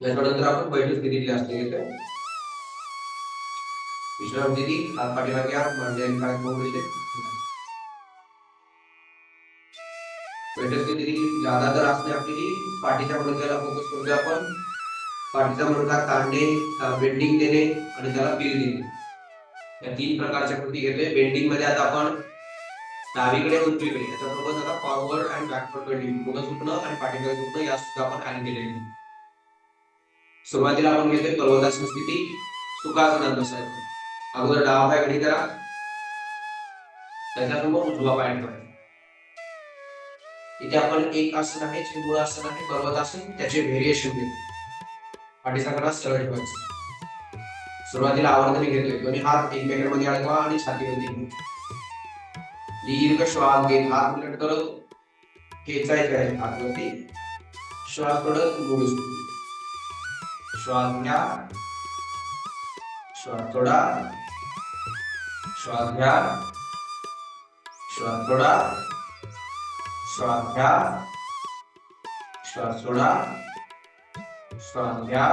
त्याच्यानंतर आपण बैठक स्थितीतले असले घेतोय विश्राम स्थिती हात पाठीमागे हात मांडे म्हणजे आणि कान मोकळे बैठक स्थिती ज्यादातर असणे आपली पाठीच्या मणक्याला फोकस करूया आपण. पाठीचा मणका ताणणे बेंडिंग देणे आणि त्याला बिल देणे. या तीन प्रकारच्या कृती घेतोय बेंडिंगमध्ये आता आपण डावीकडे उजवीकडे. त्याच्यासोबत आता फॉरवर्ड अँड बॅकवर्ड बेंडिंग पुढे सुटणं आणि पाठीकडे सुटणं या सुद्धा आपण ऍड केलेले आहे. सुरुवातीला आपण घेतोय पर्वतासन स्थिती सुखासनात बसायचं अगोदर डावा पाय घडी करा. त्याच्यासमोर उजवा पाय ठेवायचा इथे आपण एक आसन आहे जे आसन आहे पर्वतासन त्याचे व्हेरिएशन घेतो पाठीचा कडा सरळ ठेवायचं. सुरुवातीला आवर्तने घेतोय. दोन्ही हात एकमेकांमध्ये अडकवा आणि छातीमध्ये घेऊ. दीर्घ श्वास घेत हात उलट करत. खेचायचे आहे हातवरती श्वास सोडत मूळ श्वास घ्या श्वास सोडा श्वास घ्या श्वास सोडा श्वास घ्या श्वास सोडा श्वास घ्या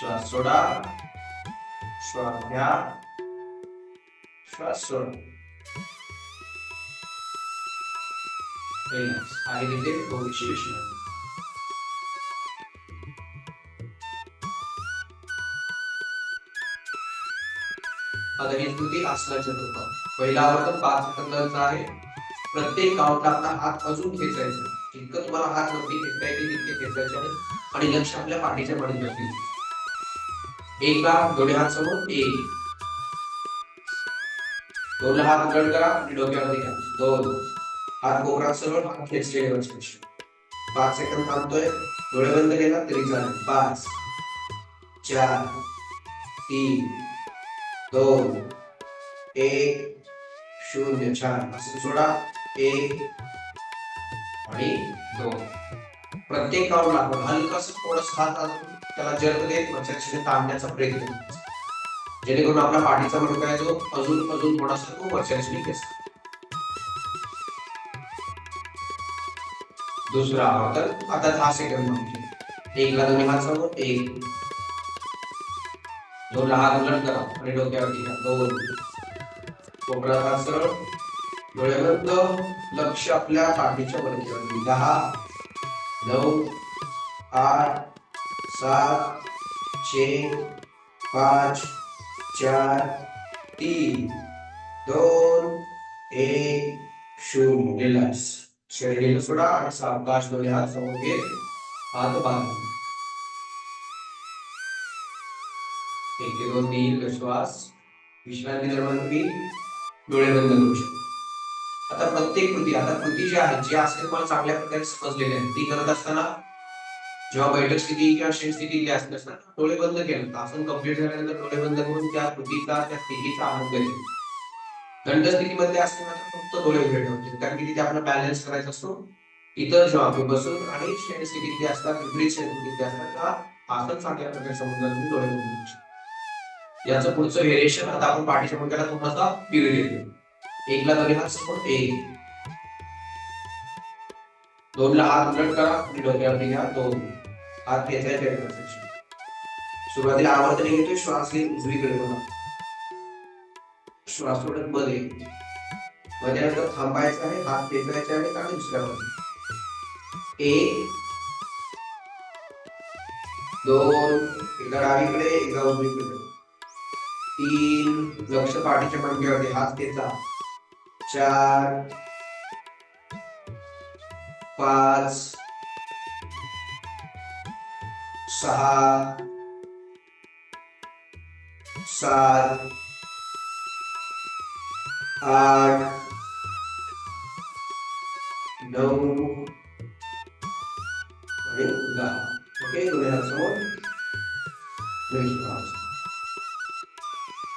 श्वास सोडा श्वास घ्या श्वास सोडा आहे तिथे थोडीशी विश्रांती आता ही कृती पहिला आवर्तन पाच सेकंदाचा आहे. प्रत्येक काउंटला आपला हात अजून खेचायचा. जितकं तुम्हाला हात वरती खेचता येतील तितके खेचायचे आहे आणि लक्ष आपल्या पाठीच्या मध्ये मणक्यावरती एक बार दोन्ही हात समोर एक. दोन हात उलट करा आणि डोक्यावरती घ्या. दोन. हात कोपरात सरळ हात खेचले ठेवायचे. पाच सेकंद थांबतोय. डोळे बंद केला तरी चालेल. पाच. चार. तीन. दोन एक शून्य छान. असं सोडा. एक आणि दोन. प्रत्येक काउंटला आपण हलकास थोडस हात त्याला जर्क देत वरच्या ताणण्याचा प्रयत्न करायचा. जेणेकरून आपला पाठीचा मडका आहे जो अजून अजून थोडासा तो वरच्या दिशेने खेचतो. दुसरा आवर्तन आता दहा सेकंद म्हणजे एकला दोन्ही हात समोर एक. दोनला हात उलट करा आणि डोक्यावरती घ्या. दोन. कोपऱ्यात हात सरळ डोळे बंद. लक्ष आपल्या पाठीच्या वरती. दहा. नऊ. आठ. सात. छे पाच. चार. तीन. दोन. एक. शून्य. रिलॅक्स शरीर सोडा. आणि सावकाश दोन्ही हात समोर घेत हात बांधा. दोन दीर्घ श्वास विश्रांती दरम्यान तुम्ही डोळे बंद करू शकता. आता प्रत्येक कृती आता कृती जी आहे जी असते तुम्हाला चांगल्या प्रकारे समजलेली आहे. ती करत असताना जेव्हा बैठक स्थिती किंवा शेण स्थिती असत असताना डोळे बंद केलं. आसन कंप्लीट झाल्यानंतर डोळे बंद करून त्या कृतीचा त्या स्थितीचा आनंद घ्यायचा दंड स्थितीमध्ये असताना फक्त डोळे उघडे ठेवायचे. कारण की तिथे आपला बॅलन्स करायचा असतो. इतर जेव्हा आपण बसून आणि शेण स्थितीत जे असतात विपरीत शेण स्थितीत असतात आसन चांगल्या प्रकारे समजून तुम्ही डोळे बंद करू शकता. याचं पुढचं व्हेरिएशन आता आपण पाठीच्या मुंड्याला थोडासा पिरियड येतो एकला दोन्ही हात समोर एक. दोनला हात उलट करा आणि डोक्यावरती घ्या दोन. हात खेचायचे आहेत सुरुवातीला आवर्तने घेतोय श्वास घेत उजवीकडे बघा. श्वास सोडत मध्ये. मध्ये नंतर थांबायचं आहे हात खेचायचे आहे आणि दुसऱ्यावर. एक. दोन. एकदा डावीकडे एकदा उजवीकडे. तीन लक्ष पाठीच्या मणक्यावरती हात खेचा चार पाच सहा सात आठ नऊ आणि दहा. ओके दोन्ही हात समोर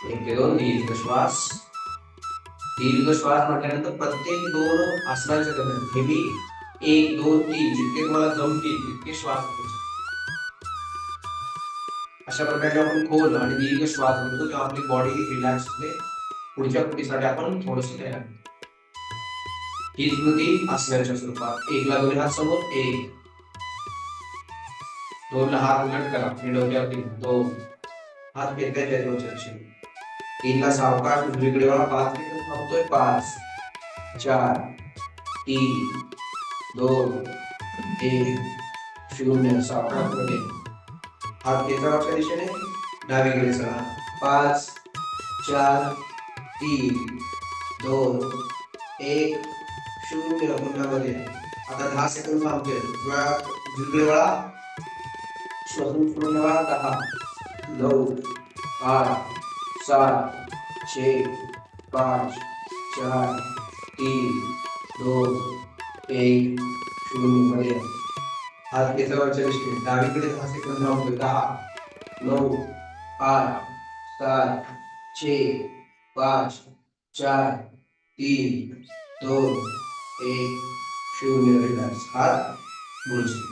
एक दोन श्वास दीर्घ श्वास प्रत्येक दोन आसनाच्या दरम्यान हे। मी एक दोन तीन जितके तुम्हाला जमतील तितके श्वास अशा प्रकारे आपण खोल आणि दीर्घ श्वास घेतो तेव्हा आपली बॉडी रिलॅक्स होते पुढच्या कृतीसाठी आपण थोडस तयार ही। स्मृती आसनाच्या स्वरूपात एकला दोन्ही हात समोर एक दोनला हात उलट करा डोक्यावरती दोन हात घेतले दिशेने तीनला सावकाश उजवीकडे वळा पाच मीटर थांबतोय. पाच चार तीन दोन एक शून्य. सावकाशमध्ये हात घेतला वरच्या दिशेने. डावीकडे चला. पाच चार तीन दोन एक शून्य. पुन्हा मध्ये आता दहा सेकंद थांबतोय. उजवीकडे वळा श्वसन पूर्ण वळा दहा नऊ आठ सात छे पाच चार तीन दोन एक शून्यमध्ये हात घेतला वरच्या दिशेने डावीकडे दहा सेकंद थांबतोय दहा नऊ आठ सात छे पाच चार तीन दोन एक शून्य रिलॅक्स हात बुलशी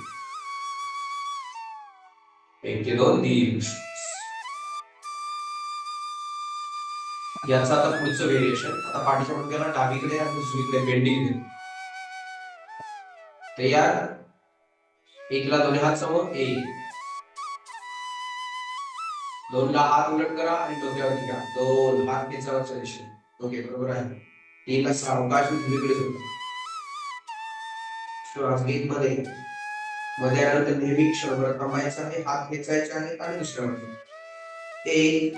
एक ते दोन तीन। याचं आता पुढचं व्हेरिएशन आता पाठीच्या मणक्याला डावीकडे आणि उजवीकडे बेंडिंग देऊ तयार? एकला दोन्ही हात समोर एक दोनला हात उलट करा आणि डोक्यावरती घ्या. दोन. हात केसावरच्या दिशेने ओके बरोबर आहे. तीनला सावकाश उजवीकडे सोडा श्वास घेत मध्ये. मध्ये आल्यानंतर नेहमी क्षणभर थांबायचं आहे हात खेचायचा आहे आणि दुसऱ्या मध्ये. एक.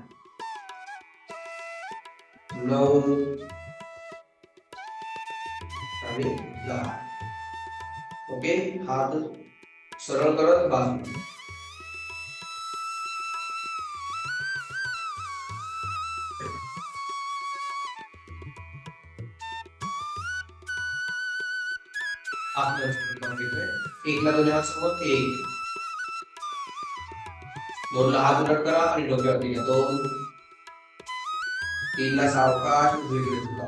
नऊ आणि दहा ओके हात सरळ करत बाजू एकला दोन्ही हात समोर एक दोनला हात उलट करा आणि डोक्यावरती घ्या दोन। तीनला सावकाश उजवीकडे तुला.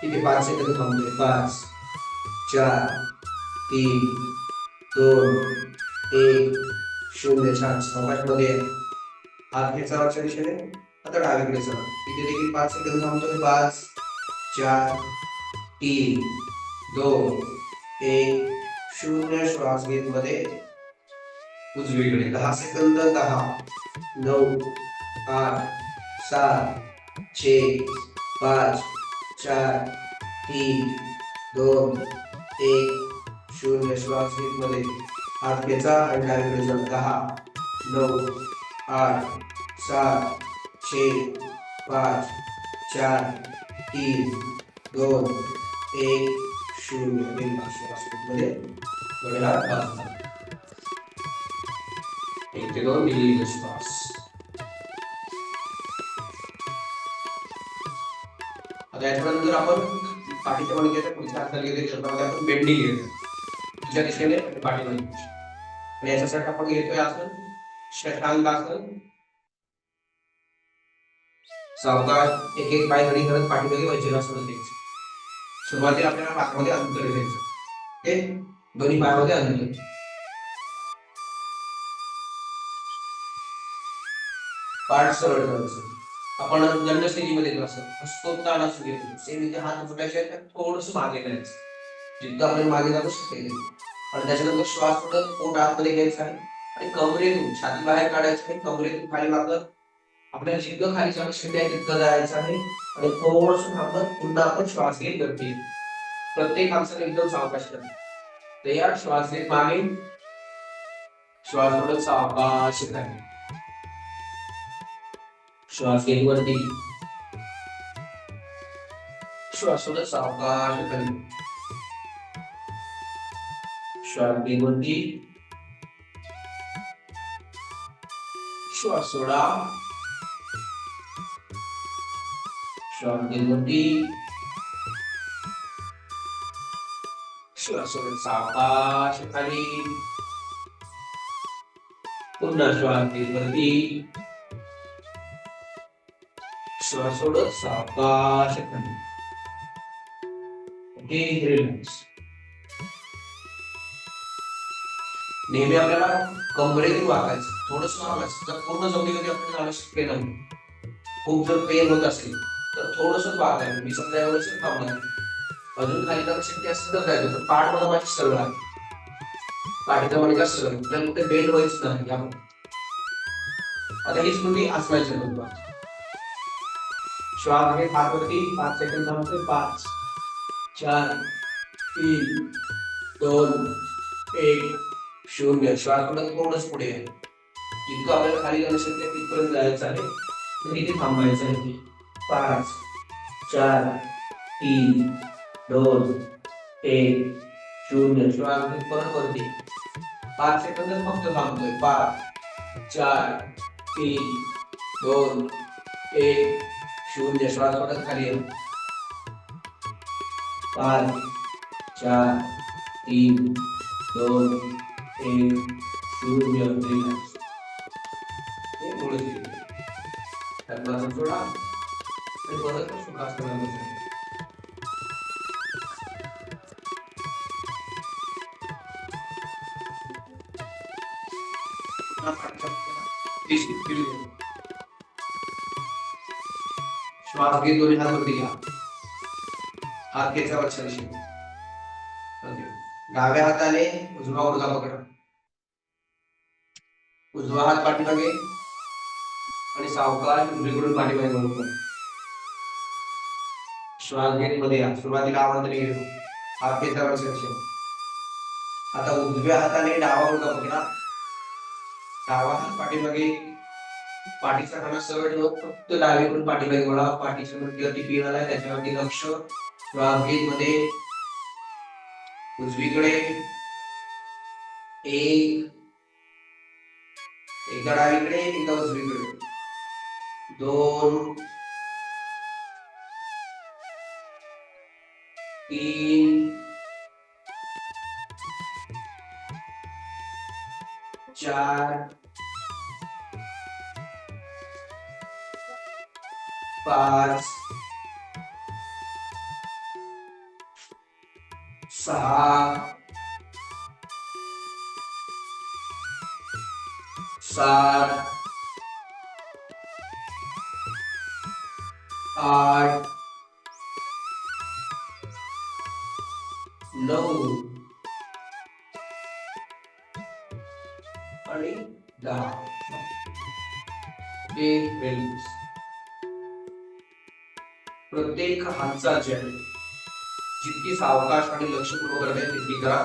ठीक आहे पाच सेकंद थांबले पाच चार तीन दोन एक शून्य छान सावकाशमध्ये हात घ्यायचा वरच्या दिशेने. आता डावीकडे चला. तिथे देखील पाच सेकंद थांबतोय पाच चार तीन दोन एक शून्य श्वास घेत मध्ये उजवीकडे दहा सेकंद दहा नऊ आठ सात छे पाच चार तीन दोन एक शून्य. श्वासमध्ये हात घ्यायचा आणि डावीकडे जाऊ दहा नऊ आठ सात छे पाच चार तीन दोन एक शून्य. श्वासमध्ये बघायला पाच. एक ते दोन मिली श्वास त्याच्यानंतर आपण पाठीच्या मणक्याच्या पुढच्या हाताला घेतो शब्दामध्ये आपण बेंडिंग घेतो तुझ्या दिशेने आणि पाठीमध्ये आणि याच्यासाठी आपण घेतोय आसन शशांक आसन. सावकाश एक एक पाय घडी करत पाठीमध्ये वज्रासन द्यायचं सुरुवातीला आपल्याला पायामध्ये अंतर घ्यायचं ते दोन्ही पायामध्ये अंतर पाठ सरळ करायचं. आपण दंड स्थितीमध्ये येतो असं स्तोत्रान घेतो सेम म्हणजे हात फुटायचे थोडस मागे करायचं जिद्द आपण मागे जातो शकेल आणि त्याच्यानंतर श्वास फुटत पोट आतमध्ये घ्यायचा आहे. आणि कमरेतून छाती बाहेर काढायचं आहे कमरेतून खाली लागत आपल्याला जिद्द खाली जाणं शक्य आहे जायचं आहे. आणि थोडस थांबत पुन्हा आपण श्वास घेत करते प्रत्येक हालचाल एकदम सावकाश तर तयार श्वास घेत मागे. श्वास सोडत सावकाश आहे श्वास घेत वरती श्वास सोडत सावकाश खाली श्वास घेत वरती श्वास सोडा श्वास घेत वरती श्वास सावकाश ओके रिलॅक्स नेहमी आपल्याला कमरेतून वागायचं थोडस वागायचं जर पूर्ण जमली कधी आपल्याला झालं पेन नाही खूप जर पेन होत असेल तर थोडस वाकायचं. मी समजा एवढंच थांबणार अजून काही जाणं शक्य असेल तर जायचं तर पाठ मला माझी सरळ आहे. पाठीचा मणका सरळ आपल्याला कुठे बेंड व्हायच नाही. आता हीच तुम्ही आसमायची बघा श्वास आहे हात वरती पाच सेकंद थांबतोय पाच. चार तीन दोन एक शून्य. श्वास पुढे थोडंच पुढे आहे. जितकं आपल्याला खाली जाणं शक्य तिथपर्यंत जायचं आहे. तर इथे थांबायचं आहे इथे. पाच चार तीन दोन एक शून्य. श्वास घेत परत वरती पाच सेकंदच फक्त थांबतोय. पाच चार तीन दोन एक शून्य श्वास परत खाली आहे. पाच चार तीन दोन एक शून्य रिलॅक्स हे थोडं केलं. त्यात माझा सोडा आणि परत सुखासनाला बसायचं. पुन्हा पाठीचा श्वास घेत दोन्ही हात वरती घ्या. हात घ्यायचा वरच्या दिशेने. डाव्या हाताने उजवा गुडघा पकडा. उजवा हात पाठीमागे आणि सावकाश उजवीकडून पाठीमागे वळून श्वास घेत मध्ये या. सुरुवातीला आवर्तन घेतो. हात घ्यायचा वरच्या दिशेने. आता उजव्या हाताने डावा गुडघा पकडा. डावा हात पाठीमागे पाठीचा कणा सरळ ठेवत फक्त डावीकडून पाठीला गोळा पाठीच्या मध्यवरती पिळाला आलाय त्याच्यावरती लक्ष. श्वासमध्ये उजवीकडे. एक. एकदा डावीकडे एकदा उजवीकडे. दोन. तीन. चार. पाच सहा सात आठ नऊ आणि दहा. एक बेल्स प्रत्येक हालचाल जी आहे जितकी सावकाश आणि लक्षपूर्वक आहे तितकी करा.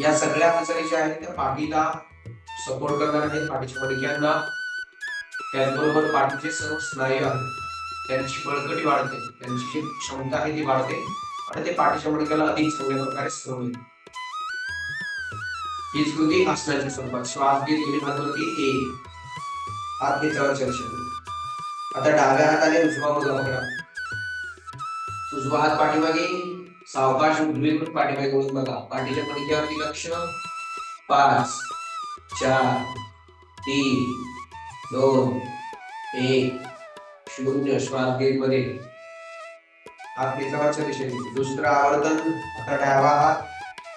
या सगळ्या हालचाली ज्या आहेत त्या पाठीला सपोर्ट करणार आहेत पाठीच्या मणक्यांना त्याचबरोबर पाठीचे सर्व स्नायू आहेत त्यांची बळकटी वाढते त्यांची जी क्षमता आहे ती वाढते आणि ते पाठीच्या मडक्याला अधिक चांगल्या प्रकारे सवय हीच कृती आसनाच्या स्वरूपात श्वास घेत दोन्ही हातावरती एक हात घेतावर चर्चा आता डाव्या हाताने उजवा मुलगा पकडा. उजवा हात पाठीमागे सावकाश उजवीकडून पाठीमागे करून बघा. पाठीच्या पडक्यावरती लक्ष. पाच चार तीन दोन एक. शून्य. श्वास घेत मध्ये हात पेचावरच्या दिशेने दुसरं आवर्तन आता डावा हात.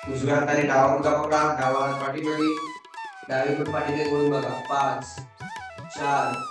उजव्या हाताने डावा मुलगा पकडा. डावा हात पाठीमागे. डावीकडून पाठीमागे करून बघा. पाच चार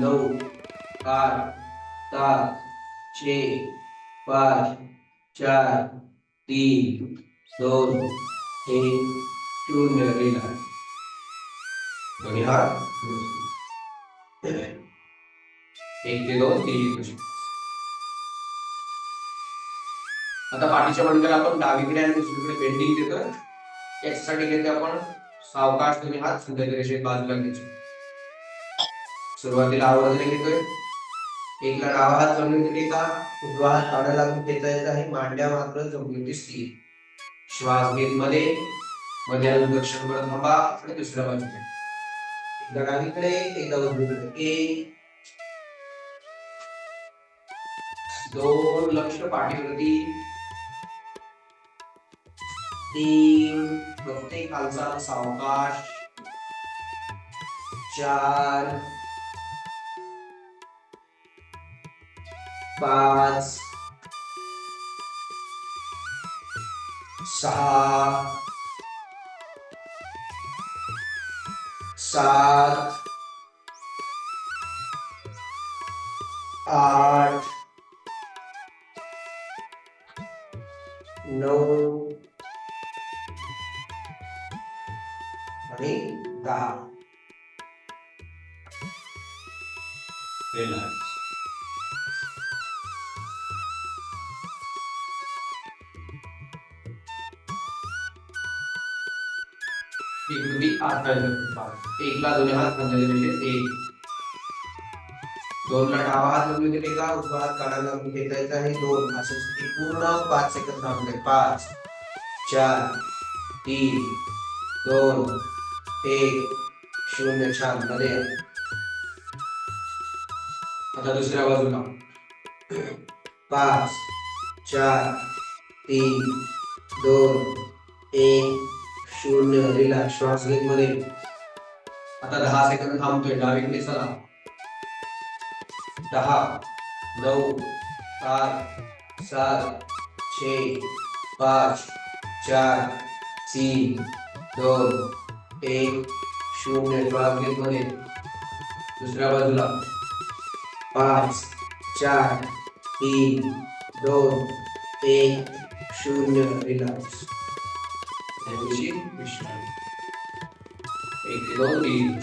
नऊ आठ सात छे पाच चार तीन दोन एक शून्य रिलॅक्स दोन्ही हात एक ते दोन तीन आता पाठीच्या मणक्याला आपण डावीकडे आणि दुसरीकडे बेंडिंग देतोय. त्याच्यासाठी घेते आपण. सावकाश तुम्ही हात सुंदर रेषेत बाजूला घ्यायचे. सुरुवातीला आवर्जने घेतोय एकला डावा हात जमिनीवर टेका उजवा हात काढा लागून खेचायचा आहे मांड्या मात्र जमिनीवरती स्थिर. श्वास घेत मध्ये मध्ये अजून क्षणभर थांबा आणि दुसऱ्या बाजूने एकदा डावीकडे एकदा उजवीकडे. एक दोन लक्ष पाठीवरती. तीन प्रत्येक हालचाल सावकाश. चार पाच सहा सात आठ नऊ आणि दहा एक कृती आठ एकला दोन्ही हात खांद्याला दिले एक दोनला डावा हात जमिनीवर टेका उजवा हात काढायला घेतायचा आहे दोन असं स्थिती पूर्ण पाच सेकंद थांबले पाच चार तीन दोन एक शून्य छानमध्ये आता दुसऱ्या बाजूला पाच चार तीन दोन एक शून्य रिलॅक्स श्वास घेत मध्ये. आता दहा सेकंद थांबतोय. डावीकडे चला. दहा, नऊ आठ सात, छे, पाच, चार, तीन, दोन, एक. शून्य श्वास घेत मध्ये. दुसऱ्या बाजूला. पाच, चार, तीन, दोन, एक. शून्य रिलॅक्स ऐंशी विश्रांती एक दोन तीन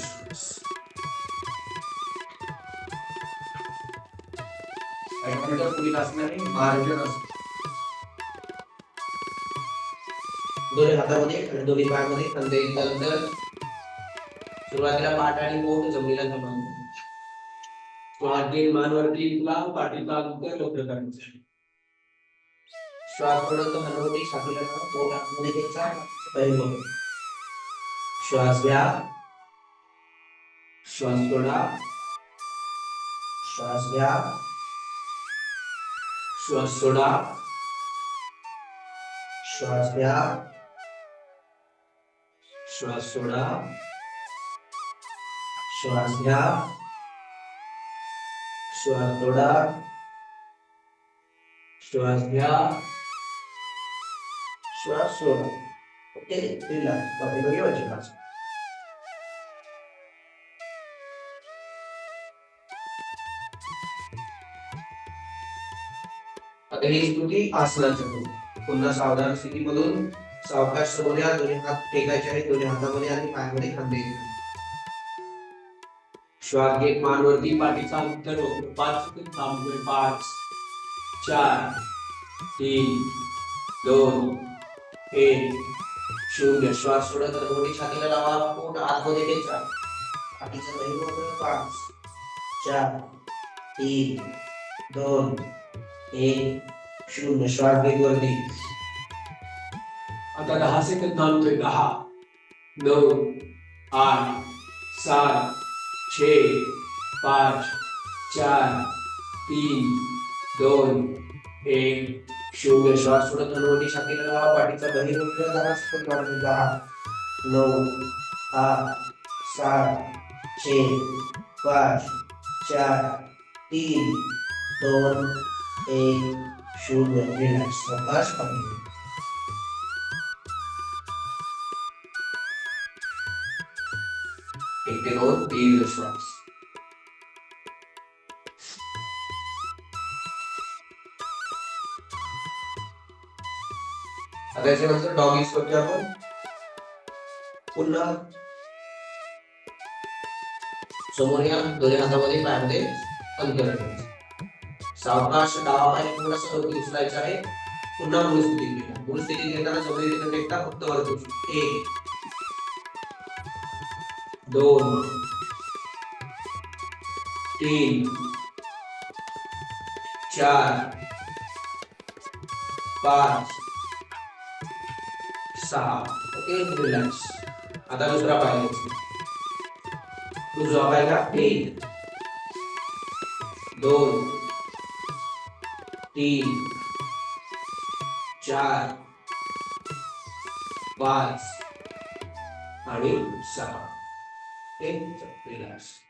त्याच्यानंतर पुढील असणारे मार्जन असतो दोन्ही हातामध्ये आणि दोन्ही पायामध्ये खांदे नंतर सुरुवातीला पाठ आणि बोट जमिनीला समान घेत मानवरती तुला पाठीचा अंतर लवकर करायचं श्वास पडत हलवते छातीला पोट आतमध्ये घ्यायचा पहिलं श्वास घ्या. श्वास सोडा. श्वास घ्या. श्वास सोडा. श्वास घ्या. श्वास सोडा. श्वास घ्या. श्वास सोडा. श्वास घ्या. श्वास सोडा. E रिलॅक्स पाठीवर घेवायचे खास आता ही स्थिती आसनाची होती. पुन्हा सावधान स्थितीमधून सावकाश समोर दोन्ही हात टेकायचे आहेत दोन्ही हातामध्ये आणि पायामध्ये खांदे श्वास घेत मानवरती पाठीचा उत्तर पाच थांबतोय. पाच चार तीन दोन एक. शून्य श्वास सोडत दोन्ही छातीला लावा. पोट आतमध्ये घ्यायचा छातीचा दही वगैरे पाच चार तीन दोन एक. शून्य श्वास घेत वरती. आता दहा सेकंद थांबतोय दहा नऊ आठ सात छे पाच चार तीन दोन एक. शून्य श्वास सोडत हनुवटी छातीला लावा पाठीचा बहिण वगैरे दहा सेकंद वाढतो दहा नऊ आठ सात छे पाच चार तीन दोन एक शून्य. रिलॅक्स प्रकाश पाहिजे एक ते दोन तीन श्वास त्याच्यानंतर याच्यानंतर डॉगीज करतो आपण पुन्हा समोर या दोन्ही हातामध्ये पायामध्ये अंतर सावकाश डावा पाय थोडासा वरती उचलायचा आहे. पुन्हा मूळ स्थितीत घ्या मूळ स्थितीत घेताना समोर फेकता फक्त वरती उचलू. एक दोन तीन चार पाच सहा. ओके रिलॅक्स आता दुसरा पाय घ्यायचा. उजवा पाय का? एक दोन. तीन. चार. पाच. आणि सहा. Okay relax